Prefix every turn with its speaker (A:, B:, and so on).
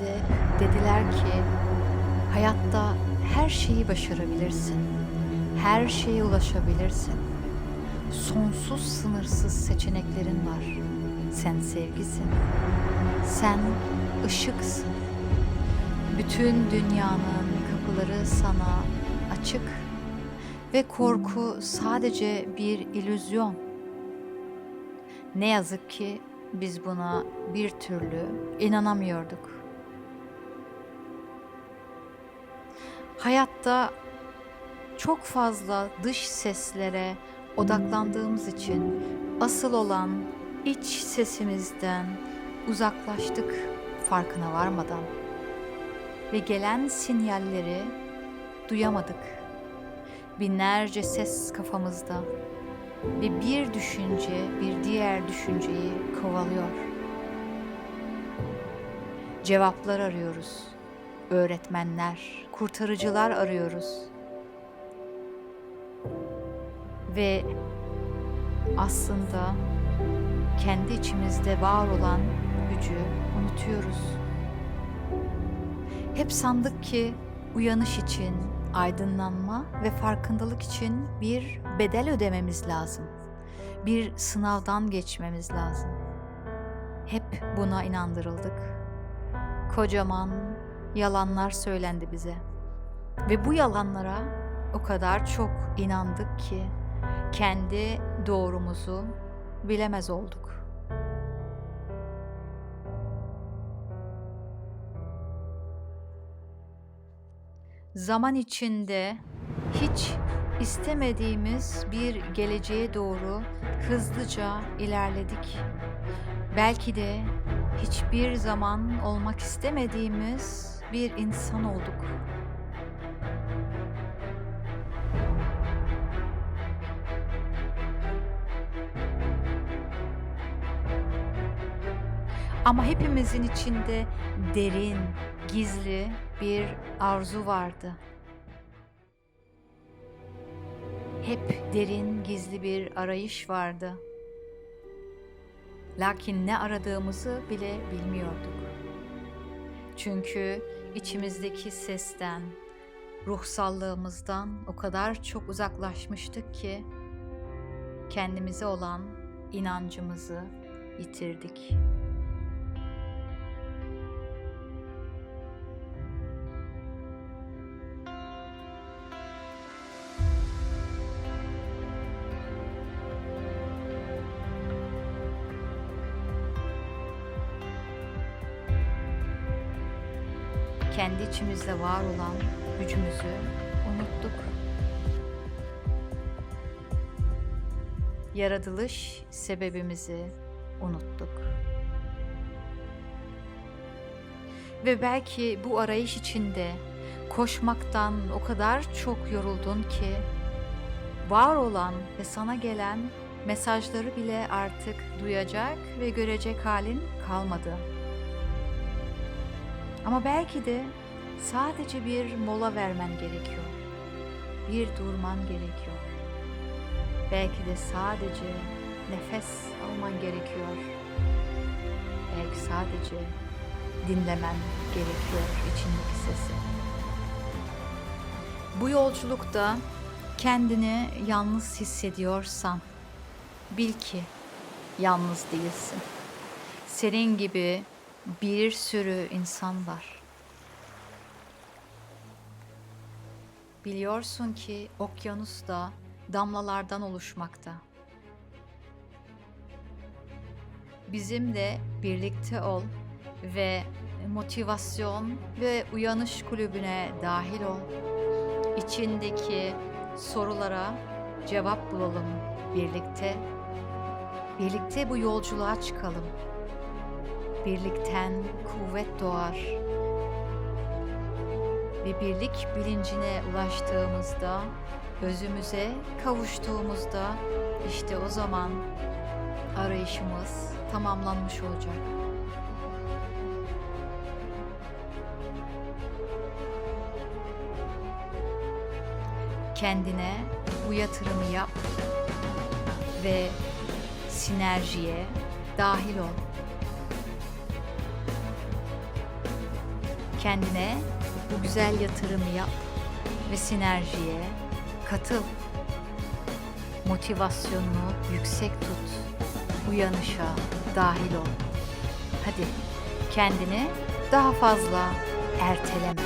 A: bize dediler ki hayatta her şeyi başarabilirsin. Her şeye ulaşabilirsin. Sonsuz sınırsız seçeneklerin var. Sen sevgisin. Sen ışıksın. Bütün dünyanın kapıları sana açık ve korku sadece bir illüzyon. Ne yazık ki biz buna bir türlü inanamıyorduk. Hayatta çok fazla dış seslere odaklandığımız için asıl olan iç sesimizden uzaklaştık farkına varmadan ve gelen sinyalleri duyamadık. Binlerce ses kafamızda ve bir düşünce bir diğer düşünceyi kovalıyor. Cevaplar arıyoruz. Öğretmenler, kurtarıcılar arıyoruz. Ve aslında kendi içimizde var olan gücü unutuyoruz. Hep sandık ki uyanış için, aydınlanma ve farkındalık için bir bedel ödememiz lazım. Bir sınavdan geçmemiz lazım. Hep buna inandırıldık. Kocaman yalanlar söylendi bize. Ve bu yalanlara o kadar çok inandık ki kendi doğrumuzu bilemez olduk. Zaman içinde hiç istemediğimiz bir geleceğe doğru hızlıca ilerledik. Belki de hiçbir zaman olmak istemediğimiz bir insan olduk. Ama hepimizin içinde derin, gizli bir arzu vardı. Hep derin, gizli bir arayış vardı. Lakin ne aradığımızı bile bilmiyorduk. Çünkü içimizdeki sesten, ruhsallığımızdan o kadar çok uzaklaşmıştık ki kendimize olan inancımızı yitirdik. Kendi içimizde var olan gücümüzü unuttuk. Yaratılış sebebimizi unuttuk. Ve belki bu arayış içinde koşmaktan o kadar çok yoruldun ki var olan ve sana gelen mesajları bile artık duyacak ve görecek halin kalmadı. Ama belki de sadece bir mola vermen gerekiyor. Bir durman gerekiyor. Belki de sadece nefes alman gerekiyor. Belki sadece dinlemen gerekiyor içindeki sesi. Bu yolculukta kendini yalnız hissediyorsan bil ki yalnız değilsin. Senin gibi bir sürü insan var. Biliyorsun ki okyanus da damlalardan oluşmakta. Bizimle birlikte ol ve motivasyon ve uyanış kulübüne dahil ol. İçindeki sorulara cevap bulalım birlikte. Birlikte bu yolculuğa çıkalım birlikten kuvvet doğar. Ve birlik bilincine ulaştığımızda, özümüze kavuştuğumuzda işte o zaman arayışımız tamamlanmış olacak. Kendine bu yatırımı yap ve sinerjiye dahil ol. Kendine bu güzel yatırımı yap ve sinerjiye katıl. Motivasyonunu yüksek tut. Uyanışa dahil ol. Hadi kendini daha fazla erteleme.